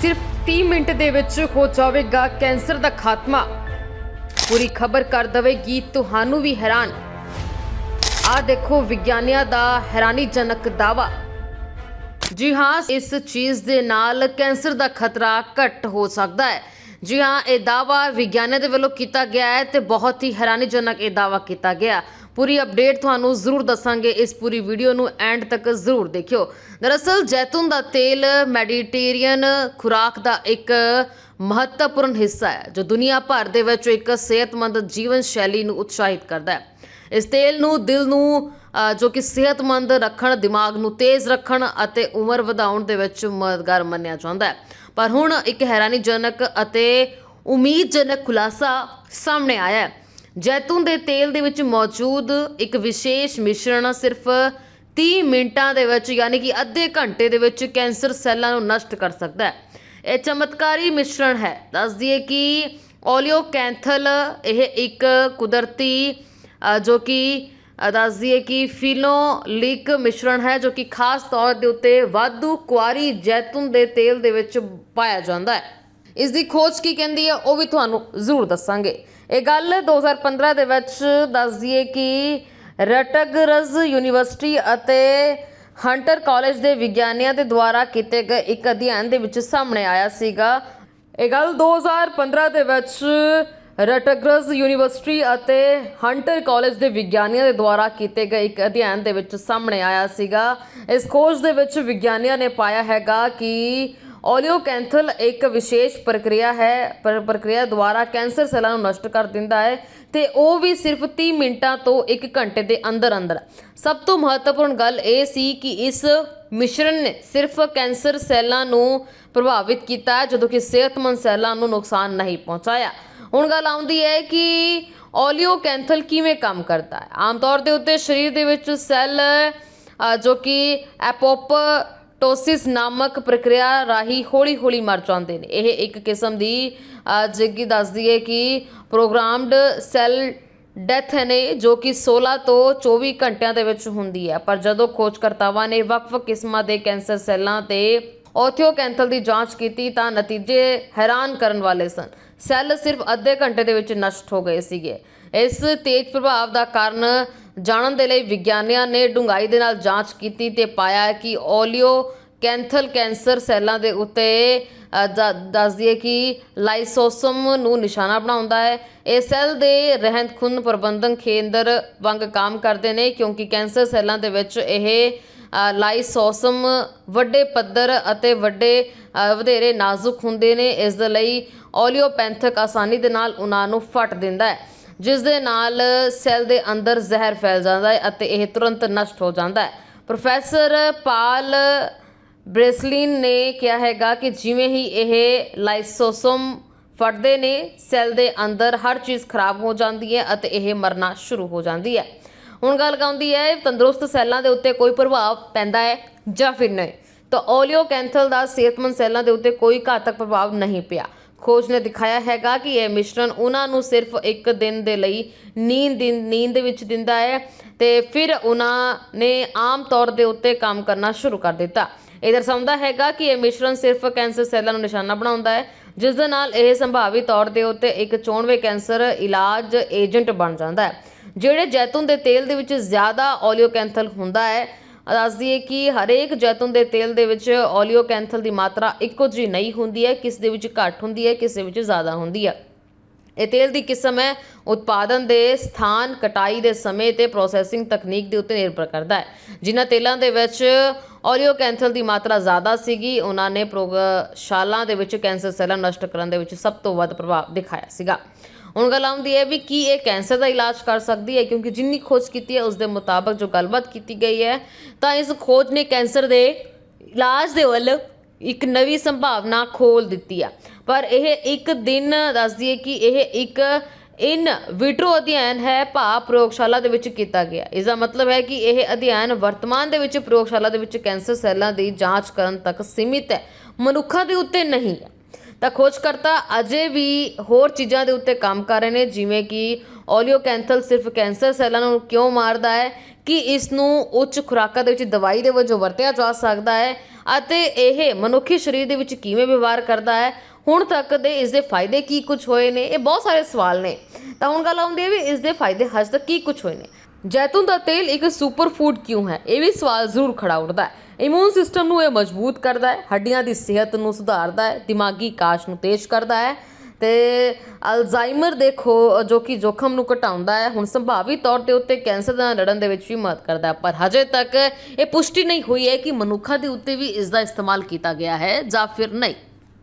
ਸਿਰਫ 30 ਮਿੰਟ ਦੇ ਵਿੱਚ ਹੋ ਜਾਵੇਗਾ ਕੈਂਸਰ ਦਾ ਖਾਤਮਾ। ਪੂਰੀ ਖਬਰ ਕਰ ਦਵੇਗੀ ਤੁਹਾਨੂੰ ਵੀ ਹੈਰਾਨ। ਆ ਦੇਖੋ ਵਿਗਿਆਨੀਆਂ ਦਾ ਹੈਰਾਨੀਜਨਕ ਦਾਵਾ ਜੀ ਹਾਂ, ਇਸ ਚੀਜ਼ ਦੇ ਨਾਲ ਕੈਂਸਰ ਦਾ ਖਤਰਾ ਘੱਟ ਹੋ ਸਕਦਾ ਹੈ। ਜੀ ਹਾਂ, ਇਹ ਦਾਵਾ ਵਿਗਿਆਨੀਆਂ ਦੇ ਵੱਲੋਂ ਕੀਤਾ ਗਿਆ ਹੈ ਤੇ ਬਹੁਤ ਹੀ ਹੈਰਾਨੀਜਨਕ ਇਹ ਦਾਵਾ ਕੀਤਾ ਗਿਆ। ਪੂਰੀ ਅਪਡੇਟ ਤੁਹਾਨੂੰ ਜ਼ਰੂਰ ਦੱਸਾਂਗੇ। ਇਸ ਪੂਰੀ ਵੀਡੀਓ ਨੂੰ ਐਂਡ ਤੱਕ ਜ਼ਰੂਰ ਦੇਖਿਓ। ਦਰਅਸਲ, ਜੈਤੂਨ ਦਾ ਤੇਲ ਮੈਡੀਟੇਰੀਅਨ ਖੁਰਾਕ ਦਾ ਇੱਕ ਮਹੱਤਵਪੂਰਨ ਹਿੱਸਾ ਹੈ, ਜੋ ਦੁਨੀਆ ਭਰ ਦੇ ਵਿੱਚ ਇੱਕ ਸਿਹਤਮੰਦ ਜੀਵਨ ਸ਼ੈਲੀ ਨੂੰ ਉਤਸ਼ਾਹਿਤ ਕਰਦਾ ਹੈ। ਇਸ ਤੇਲ ਨੂੰ ਦਿਲ ਨੂੰ ਜੋ ਕਿ ਸਿਹਤਮੰਦ ਰੱਖਣ, ਦਿਮਾਗ ਨੂੰ ਤੇਜ਼ ਰੱਖਣ ਅਤੇ ਉਮਰ ਵਧਾਉਣ ਦੇ ਵਿੱਚ ਮਦਦਗਾਰ ਮੰਨਿਆ ਜਾਂਦਾ ਪਰ ਹੁਣ ਇੱਕ ਹੈਰਾਨੀਜਨਕ ਅਤੇ ਉਮੀਦਜਨਕ ਖੁਲਾਸਾ ਸਾਹਮਣੇ ਆਇਆ ਹੈ। ਜੈਤੂਨ ਦੇ ਤੇਲ ਦੇ ਵਿੱਚ ਮੌਜੂਦ ਇੱਕ ਵਿਸ਼ੇਸ਼ ਮਿਸ਼ਰਣ ਸਿਰਫ 30 ਮਿੰਟਾਂ ਦੇ ਵਿੱਚ, ਯਾਨੀ ਕਿ ਅੱਧੇ ਘੰਟੇ ਦੇ ਵਿੱਚ ਕੈਂਸਰ ਸੈੱਲਾਂ ਨੂੰ ਨਸ਼ਟ ਕਰ ਸਕਦਾ ਹੈ। ਇਹ ਚਮਤਕਾਰੀ ਮਿਸ਼ਰਣ ਹੈ। ਦੱਸ ਦਈਏ ਕਿ ਓਲੀਓਕੈਂਥਲ ਇਹ ਇੱਕ ਕੁਦਰਤੀ ਜੋ ਕਿ ਦੱਸ ਦਈਏ ਕਿ ਫਿਨੋਲਿਕ ਮਿਸ਼ਰਣ ਹੈ ਜੋ ਕਿ ਖਾਸ ਤੌਰ ਦੇ ਉੱਤੇ ਵਾਧੂ ਕੁਆਰੀ ਜੈਤੂਨ ਦੇ ਤੇਲ ਦੇ ਵਿੱਚ ਪਾਇਆ ਜਾਂਦਾ ਹੈ। ਇਸ ਦੀ ਖੋਜ ਕੀ ਕਹਿੰਦੀ ਹੈ ਉਹ ਵੀ ਤੁਹਾਨੂੰ ਜ਼ਰੂਰ ਦੱਸਾਂਗੇ। ਇਹ ਗੱਲ 2015 ਦੇ ਵਿੱਚ ਦੱਸ ਦਈਏ ਕਿ ਰਟਗਰਜ਼ ਯੂਨੀਵਰਸਿਟੀ ਅਤੇ ਹੰਟਰ ਕਾਲਜ ਦੇ ਵਿਗਿਆਨੀਆਂ ਦੇ ਦੁਆਰਾ ਕੀਤੇ ਗਏ ਇੱਕ ਅਧਿਐਨ ਦੇ ਵਿੱਚ ਸਾਹਮਣੇ ਆਇਆ ਸੀਗਾ। ਇਹ ਗੱਲ 2015 ਦੇ ਵਿੱਚ ਰਟਗਰਸ ਯੂਨੀਵਰਸਿਟੀ ਅਤੇ ਹੰਟਰ ਕਾਲਜ ਦੇ ਵਿਗਿਆਨੀਆਂ ਦੇ ਦੁਆਰਾ ਕੀਤੇ ਗਏ ਇੱਕ ਅਧਿਐਨ ਦੇ ਵਿੱਚ ਸਾਹਮਣੇ ਆਇਆ ਸੀਗਾ। ਇਸ ਖੋਜ ਦੇ ਵਿੱਚ ਵਿਗਿਆਨੀਆਂ ਨੇ ਪਾਇਆ ਹੈਗਾ ਕਿ ਓਲੀਓਕੈਂਥਲ ਇੱਕ ਵਿਸ਼ੇਸ਼ ਪ੍ਰਕਿਰਿਆ ਹੈ, ਪਰ ਪ੍ਰਕਿਰਿਆ ਦੁਆਰਾ ਕੈਂਸਰ ਸੈੱਲਾਂ ਨੂੰ ਨਸ਼ਟ ਕਰ ਦਿੰਦਾ ਹੈ ਤੇ ਉਹ ਵੀ ਸਿਰਫ 30 ਮਿੰਟਾਂ ਤੋਂ 1 ਘੰਟੇ ਦੇ ਅੰਦਰ ਅੰਦਰ ਸਭ ਤੋਂ ਮਹੱਤਵਪੂਰਨ ਗੱਲ ਇਹ ਸੀ ਕਿ ਇਸ ਮਿਸ਼ਰਣ ਨੇ ਸਿਰਫ ਕੈਂਸਰ ਸੈੱਲਾਂ ਨੂੰ ਪ੍ਰਭਾਵਿਤ ਕੀਤਾ, ਜਦੋਂ ਕਿ ਸਿਹਤਮੰਦ ਸੈੱਲਾਂ ਨੂੰ ਨੁਕਸਾਨ ਨਹੀਂ ਪਹੁੰਚਾਇਆ। ਹੁਣ ਗੱਲ ਆਉਂਦੀ ਹੈ ਕਿ ਓਲੀਓਕੈਂਥਲ ਕਿਵੇਂ ਕੰਮ ਕਰਦਾ ਹੈ? ਆਮ ਤੌਰ ਦੇ ਉੱਤੇ ਸਰੀਰ ਦੇ ਵਿੱਚ ਸੈੱਲ ਜੋ ਕਿ ਐਪੋਪ ਟੋਸਿਸ ਨਾਮਕ ਪ੍ਰਕਿਰਿਆ ਰਾਹੀਂ ਹੌਲੀ-ਹੌਲੀ ਮਰ ਜਾਂਦੇ ਨੇ। ਇਹ ਇੱਕ ਕਿਸਮ ਦੀ ਅ, ਜਿੱਗੀ ਦੱਸਦੀ ਹੈ ਕਿ ਪ੍ਰੋਗਰਾਮਡ ਸੈੱਲ ਡੈਥ ਨੇ ਜੋ ਕਿ 16 ਤੋਂ 24 ਘੰਟਿਆਂ ਦੇ ਵਿੱਚ ਹੁੰਦੀ ਹੈ। ਪਰ ਜਦੋਂ ਖੋਜਕਰਤਾਵਾਂ ਨੇ ਵੱਖ-ਵੱਖ ਕਿਸਮਾਂ ਦੇ ਕੈਂਸਰ ਸੈੱਲਾਂ ਤੇ ਓਥੀਓਕੈਂਥਲ ਦੀ ਜਾਂਚ ਕੀਤੀ ਤਾਂ ਨਤੀਜੇ ਹੈਰਾਨ ਕਰਨ ਵਾਲੇ ਸਨ। ਸੈੱਲ ਸਿਰਫ ਅੱਧੇ ਘੰਟੇ ਦੇ ਵਿੱਚ ਨਸ਼ਟ ਹੋ ਗਏ ਸੀਗੇ। ਇਸ ਤੇਜ਼ ਪ੍ਰਭਾਵ ਦਾ ਕਾਰਨ ਜਾਣਨ ਦੇ ਲਈ ਵਿਗਿਆਨੀਆਂ ਨੇ ਡੂੰਘਾਈ ਦੇ ਨਾਲ ਜਾਂਚ ਕੀਤੀ ਤੇ ਪਾਇਆ ਕਿ ਓਲੀਓ ਕੈਂਥਲ ਕੈਂਸਰ ਸੈੱਲਾਂ ਦੇ ਉੱਤੇ ਅ, ਦ- ਦੱਸ ਦਈਏ ਕਿ ਲਾਈਸੋਸਮ ਨੂੰ ਨਿਸ਼ਾਨਾ ਬਣਾਉਂਦਾ ਹੈ। ਇਹ ਸੈੱਲ ਦੇ ਰਹਿੰਦ ਖੂੰਹਦ ਪ੍ਰਬੰਧਨ ਕੇਂਦਰ ਵਾਂਗ ਕੰਮ ਕਰਦੇ ਨੇ ਕਿਉਂਕਿ ਕੈਂਸਰ ਸੈੱਲਾਂ ਦੇ ਵਿੱਚ ਇਹ ਲਾਈਸੋਸਮ ਵੱਡੇ ਪੱਧਰ ਅਤੇ ਵੱਡੇ ਵਧੇਰੇ ਨਾਜ਼ੁਕ ਹੁੰਦੇ ਨੇ। ਇਸ ਦੇ ਲਈ ਓਲੀਓਪੈਂਥਿਕ ਆਸਾਨੀ ਦੇ ਨਾਲ ਉਹਨਾਂ ਨੂੰ ਫਟ ਦਿੰਦਾ ਹੈ, ਜਿਸ ਦੇ ਨਾਲ ਸੈੱਲ ਦੇ ਅੰਦਰ ਜ਼ਹਿਰ ਫੈਲ ਜਾਂਦਾ ਹੈ ਅਤੇ ਇਹ ਤੁਰੰਤ ਨਸ਼ਟ ਹੋ ਜਾਂਦਾ ਹੈ। ਪ੍ਰੋਫੈਸਰ ਪਾਲ ਬ੍ਰੇਸਲਿਨ ਨੇ ਕਿਹਾ ਹੈਗਾ ਕਿ ਜਿਵੇਂ ਹੀ ਇਹ ਲਾਈਸੋਸਮ ਫਟਦੇ ਨੇ, ਸੈੱਲ ਦੇ ਅੰਦਰ ਹਰ ਚੀਜ਼ ਖਰਾਬ ਹੋ ਜਾਂਦੀ ਹੈ ਅਤੇ ਇਹ ਮਰਨਾ ਸ਼ੁਰੂ ਹੋ ਜਾਂਦੀ ਹੈ। ਹੁਣ ਗੱਲ ਕਾਉਂਦੀ ਹੈ, ਤੰਦਰੁਸਤ ਸੈੱਲਾਂ ਦੇ ਉੱਤੇ ਕੋਈ ਪ੍ਰਭਾਵ ਪੈਂਦਾ ਹੈ ਜਾਂ ਫਿਰ ਨਹੀਂ? ਤਾਂ ਓਲੀਓ ਕੈਂਥਲ ਦਾ ਸਿਹਤਮੰਦ ਸੈੱਲਾਂ ਦੇ ਉੱਤੇ ਕੋਈ ਘਾਤਕ ਪ੍ਰਭਾਵ ਨਹੀਂ ਪਿਆ। ਖੋਜ ਨੇ ਦਿਖਾਇਆ ਹੈਗਾ ਕਿ ਇਹ ਮਿਸ਼ਰਣ ਉਹਨਾਂ ਨੂੰ ਸਿਰਫ ਇੱਕ ਦਿਨ ਦੇ ਲਈ ਨੀਂਦ ਨੀਂਦ ਦੇ ਵਿੱਚ ਦਿੰਦਾ ਹੈ ਤੇ ਫਿਰ ਉਹਨਾਂ ਨੇ ਆਮ ਤੌਰ ਦੇ ਉੱਤੇ ਕੰਮ ਕਰਨਾ ਸ਼ੁਰੂ ਕਰ ਦਿੱਤਾ। ਇਹ ਦਰਸਾਉਂਦਾ ਹੈਗਾ ਕਿ ਇਹ ਮਿਸ਼ਰਣ ਸਿਰਫ ਕੈਂਸਰ ਸੈੱਲਾਂ ਨੂੰ ਨਿਸ਼ਾਨਾ ਬਣਾਉਂਦਾ ਹੈ, ਜਿਸ ਦੇ ਨਾਲ ਇਹ ਸੰਭਾਵੀ ਤੌਰ ਦੇ ਉੱਤੇ ਇੱਕ ਚੋਣਵੇਂ ਕੈਂਸਰ ਇਲਾਜ ਏਜੰਟ ਬਣ ਜਾਂਦਾ ਹੈ। ਜਿਹੜੇ ਜੈਤੂਨ ਦੇ ਤੇਲ ਦੇ ਵਿੱਚ ਜ਼ਿਆਦਾ ਓਲੀਓਕੈਂਥਲ ਹੁੰਦਾ ਹੈ ਦੱਸ ਦਈਏ ਕਿ ਹਰੇਕ ਜੈਤੂਨ ਦੇ ਤੇਲ ਦੇ ਵਿੱਚ ਓਲੀਓਕੈਂਥਲ ਦੀ ਮਾਤਰਾ ਇੱਕੋ ਜਿਹੀ ਨਹੀਂ ਹੁੰਦੀ ਹੈ, ਕਿਸ ਦੇ ਵਿੱਚ ਘੱਟ ਹੁੰਦੀ ਹੈ, ਕਿਸ ਦੇ ਵਿੱਚ ਜ਼ਿਆਦਾ ਹੁੰਦੀ ਹੈ। ਇਹ ਤੇਲ ਦੀ ਕਿਸਮ ਹੈ, ਉਤਪਾਦਨ ਦੇ ਸਥਾਨ ਕਟਾਈ ਦੇ ਸਮੇਂ ਤੇ ਪ੍ਰੋਸੈਸਿੰਗ ਤਕਨੀਕ ਦੇ ਉੱਤੇ ਨਿਰਭਰ ਕਰਦਾ ਹੈ। ਜਿਨ੍ਹਾਂ ਤੇਲਾਂ ਦੇ ਵਿੱਚ ਓਲੀਓਕੈਂਥਲ ਦੀ ਮਾਤਰਾ ਜ਼ਿਆਦਾ ਸੀਗੀ, ਉਹਨਾਂ ਨੇ ਪ੍ਰੋਗਸ਼ਾਲਾ ਦੇ ਵਿੱਚ ਕੈਂਸਰ ਸੈੱਲਾਂ ਨਸ਼ਟ ਕਰਨ ਦੇ ਵਿੱਚ ਸਭ ਤੋਂ ਵੱਧ ਪ੍ਰਭਾਵ ਦਿਖਾਇਆ ਸੀਗਾ। ਹੁਣ ਗੱਲ ਆਉਂਦੀ ਹੈ ਵੀ ਕੀ ਇਹ ਕੈਂਸਰ ਦਾ ਇਲਾਜ ਕਰ ਸਕਦੀ ਹੈ, ਕਿਉਂਕਿ ਜਿੰਨੀ ਖੋਜ ਕੀਤੀ ਹੈ ਉਸ ਦੇ ਮੁਤਾਬਕ ਜੋ ਗੱਲਬਾਤ ਕੀਤੀ ਗਈ ਹੈ, ਤਾਂ ਇਸ ਖੋਜ ਨੇ ਕੈਂਸਰ ਦੇ ਇਲਾਜ ਦੇ ਵੱਲ ਇੱਕ ਨਵੀਂ ਸੰਭਾਵਨਾ ਖੋਲ ਦਿੱਤੀ ਆ। ਪਰ ਇਹ ਇੱਕ ਦਿਨ ਦੱਸਦੀ ਹੈ ਕਿ ਇਹ ਇੱਕ ਇਨ ਵਿਟਰੋ ਅਧਿਐਨ ਹੈ ਭਾ ਪ੍ਰਯੋਗਸ਼ਾਲਾ ਦੇ ਵਿੱਚ ਕੀਤਾ ਗਿਆ। ਇਸ ਦਾ ਮਤਲਬ ਹੈ ਕਿ ਇਹ ਅਧਿਐਨ ਵਰਤਮਾਨ ਦੇ ਵਿੱਚ ਪ੍ਰਯੋਗਸ਼ਾਲਾ ਦੇ ਵਿੱਚ ਕੈਂਸਰ ਸੈੱਲਾਂ ਦੀ ਜਾਂਚ ਕਰਨ ਤੱਕ ਸੀਮਿਤ ਹੈ। ਮਨੁੱਖਾਂ ਦੇ ਉੱਤੇ ਨਹੀਂ ਹੈ। ਤਾਂ ਖੋਜਕਰਤਾ ਅਜੇ ਵੀ ਹੋਰ ਚੀਜ਼ਾਂ ਦੇ ਉੱਤੇ ਕੰਮ ਕਰ ਰਹੇ ਨੇ, ਜਿਵੇਂ ਕਿ ਓਲੀਓ ਕੈਂਥਲ ਸਿਰਫ ਕੈਂਸਰ ਸੈੱਲਾਂ ਨੂੰ ਕਿਉਂ ਮਾਰਦਾ ਹੈ? ਕਿ ਇਸ ਨੂੰ ਉੱਚ ਖੁਰਾਕਾਂ ਦੇ ਵਿੱਚ ਦਵਾਈ ਦੇ ਵਜੋਂ ਵਰਤਿਆ ਜਾ ਸਕਦਾ ਹੈ? ਅਤੇ ਇਹ ਮਨੁੱਖੀ ਸਰੀਰ ਦੇ ਵਿੱਚ ਕਿਵੇਂ ਵਿਵਹਾਰ ਕਰਦਾ ਹੈ? ਹੁਣ ਤੱਕ ਦੇ ਇਸ ਦੇ ਫਾਇਦੇ ਕੀ ਕੁਝ ਹੋਏ ਨੇ? ਇਹ ਬਹੁਤ ਸਾਰੇ ਸਵਾਲ ਨੇ। ਤਾਂ ਹੁਣ ਗੱਲ ਆਉਂਦੀ ਹੈ ਵੀ ਇਸ ਦੇ ਫਾਇਦੇ ਹਜੇ ਤੱਕ ਕੀ ਕੁਝ ਹੋਏ ਨੇ? ਜੈਤੂਨ ਦਾ ਤੇਲ ਇੱਕ ਸੁਪਰ ਫੂਡ ਕਿਉਂ ਹੈ? ਇਹ ਵੀ ਸਵਾਲ ਜ਼ਰੂਰ ਖੜਾ ਉੱਠਦਾ ਹੈ। ਇਮਿਊਨ ਸਿਸਟਮ ਨੂੰ ਇਹ ਮਜ਼ਬੂਤ ਕਰਦਾ ਹੈ, ਹੱਡੀਆਂ ਦੀ ਸਿਹਤ ਨੂੰ ਸੁਧਾਰਦਾ ਹੈ, ਦਿਮਾਗੀ ਕਾਸ਼ ਨੂੰ ਤੇਜ਼ ਕਰਦਾ ਹੈ ਤੇ ਅਲਜ਼ਾਈਮਰ ਦੇਖੋ ਜੋ ਕਿ ਜੋਖਮ ਨੂੰ ਘਟਾਉਂਦਾ ਹੈ, ਹੁਣ ਸੰਭਾਵੀ ਤੌਰ ਤੇ ਉੱਤੇ ਕੈਂਸਰ ਨਾਲ ਲੜਨ ਦੇ ਵਿੱਚ ਵੀ ਮਦਦ ਕਰਦਾ ਪਰ ਹਜੇ ਤੱਕ ਇਹ ਪੁਸ਼ਟੀ ਨਹੀਂ ਹੋਈ ਹੈ ਕਿ ਮਨੁੱਖਾਂ ਦੇ ਉੱਤੇ ਵੀ ਇਸ ਦਾ ਇਸਤੇਮਾਲ ਕੀਤਾ ਗਿਆ ਹੈ ਜਾਂ ਫਿਰ ਨਹੀਂ।